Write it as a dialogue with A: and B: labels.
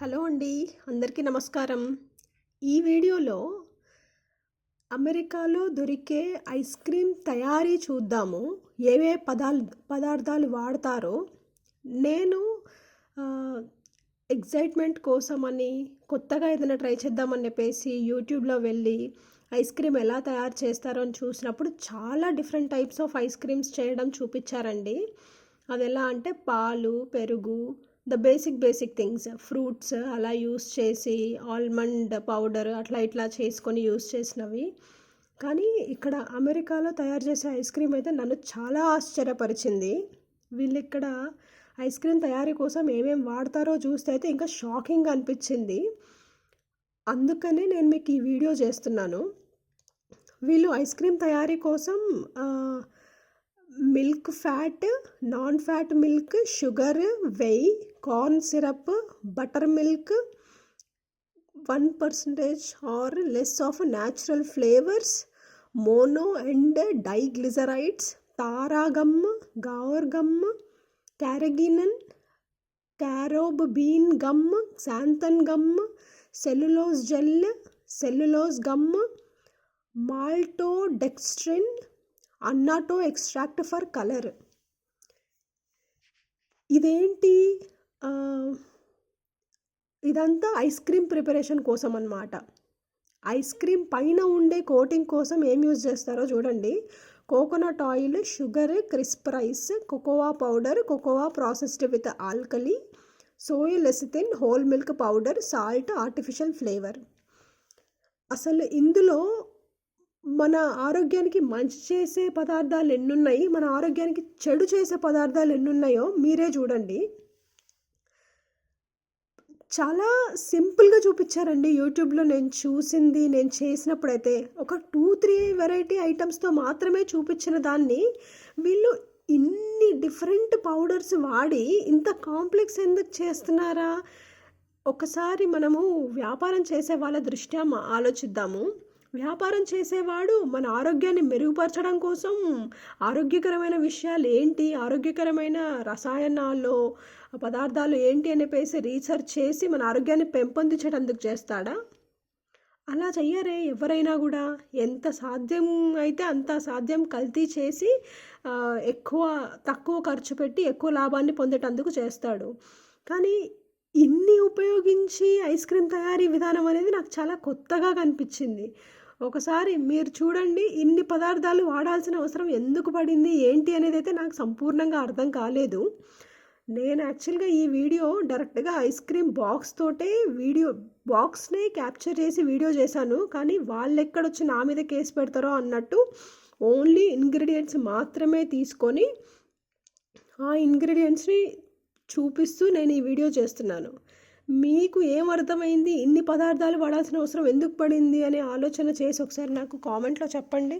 A: Hello అండి అందరికీ నమస్కారం. ఈ వీడియోలో అమెరికాలో దొరికే ఐస్ క్రీమ్ తయారీ చూద్దాము. ఏవే పదాలు పదార్థాలు వాడతారో. నేను ఎగ్జైట్మెంట్ కోసమని కొత్తగా ఏదైనా ట్రై చేద్దామని చెప్పేసి యూట్యూబ్లో వెళ్ళి ఐస్ క్రీమ్ ఎలా తయారు చేస్తారో అని చూసినప్పుడు చాలా different types of ice creams చేయడం చూపించారండి. అది ఎలా అంటే పాలు పెరుగు the basic basic things. Fruits అలా యూస్ చేసి ఆల్మండ్ పౌడర్ అట్లా ఇట్లా చేసుకొని యూస్ చేసినవి. కానీ ఇక్కడ అమెరికాలో తయారు చేసే ఐస్ క్రీమ్ అయితే నన్ను చాలా ఆశ్చర్యపరిచింది. వీళ్ళు ఇక్కడ ఐస్ క్రీమ్ తయారీ కోసం ఏమేమి వాడతారో చూస్తే అయితే ఇంకా షాకింగ్ అనిపించింది. అందుకనే నేను మీకు ఈ వీడియో చేస్తున్నాను. వీళ్ళు ఐస్ క్రీమ్ తయారీ కోసం milk fat non fat milk sugar whey corn syrup butter milk one percentage और less of natural flavours mono and diglycerides tara gum guar gum carrageenan carob bean gum xanthan gum cellulose gel cellulose gum malto annatto extract for colour. ఇదేంటి? ఇదంతా ice cream preparation కోసం అన్నమాట. Ice cream పైన ఉండే coating కోసం ఏం use చేస్తారో చూడండి. Coconut oil sugar crisp rice cocoa powder cocoa processed with alkali soya lecithin whole milk powder salt artificial flavour. అసలు ఇందులో మన ఆరోగ్యానికి మంచి చేసే పదార్థాలు ఎన్నున్నాయి? మన ఆరోగ్యానికి చెడు చేసే పదార్థాలు ఎన్నున్నాయో మీరే చూడండి. చాలా సింపుల్గా చూపించారండి. యూట్యూబ్లో నేను చూసింది నేను చేసినప్పుడైతే ఒక టూ త్రీ వెరైటీ ఐటమ్స్తో మాత్రమే చూపించిన దాన్ని వీళ్ళు ఇన్ని డిఫరెంట్ పౌడర్స్ వాడి ఇంత కాంప్లెక్స్ ఎందుకు చేస్తున్నారా? ఒకసారి మనము వ్యాపారం చేసే వాళ్ళ దృష్ట్యా ఆలోచిద్దాము. వ్యాపారం చేసేవాడు మన ఆరోగ్యాన్ని మెరుగుపరచడం కోసం ఆరోగ్యకరమైన విషయాలు ఏంటి? ఆరోగ్యకరమైన రసాయనాల్లో పదార్థాలు ఏంటి అని పేసి రీసెర్చ్ చేసి మన ఆరోగ్యాన్ని పెంపొందించేటందుకు చేస్తాడా? అలా చెయ్యరే ఎవరైనా కూడా. ఎంత సాధ్యం అయితే అంత సాధ్యం కల్తీ చేసి ఎక్కువ తక్కువ ఖర్చు పెట్టి ఎక్కువ లాభాన్ని పొందేటందుకు చేస్తాడు. కానీ ఇన్ని ఉపయోగించి ఐస్ క్రీమ్ తయారీ విధానం అనేది నాకు చాలా కొత్తగా కనిపించింది. ఒకసారి మీరు చూడండి ఇన్ని పదార్థాలు వాడాల్సిన అవసరం ఎందుకు పడింది ఏంటి అనేది అయితే నాకు సంపూర్ణంగా అర్థం కాలేదు. నేను యాక్చువల్గా ఈ వీడియో డైరెక్ట్గా ఐస్ క్రీమ్ బాక్స్ తోటే వీడియో బాక్స్నే క్యాప్చర్ చేసి వీడియో చేశాను. కానీ వాళ్ళు ఎక్కడొచ్చి నా మీద కేసు పెడతారో అన్నట్టు ఓన్లీ ఇంగ్రీడియంట్స్ మాత్రమే తీసుకొని ఆ ఇంగ్రీడియంట్స్ని చూపిస్తూ నేను ఈ వీడియో చేస్తున్నాను. మీకు ఏం అర్థమైంది? ఇన్ని పదార్థాలు పడాల్సిన అవసరం ఎందుకు పడింది? అనే ఆలోచన చేసి ఒకసారి నాకు కామెంట్లో చెప్పండి.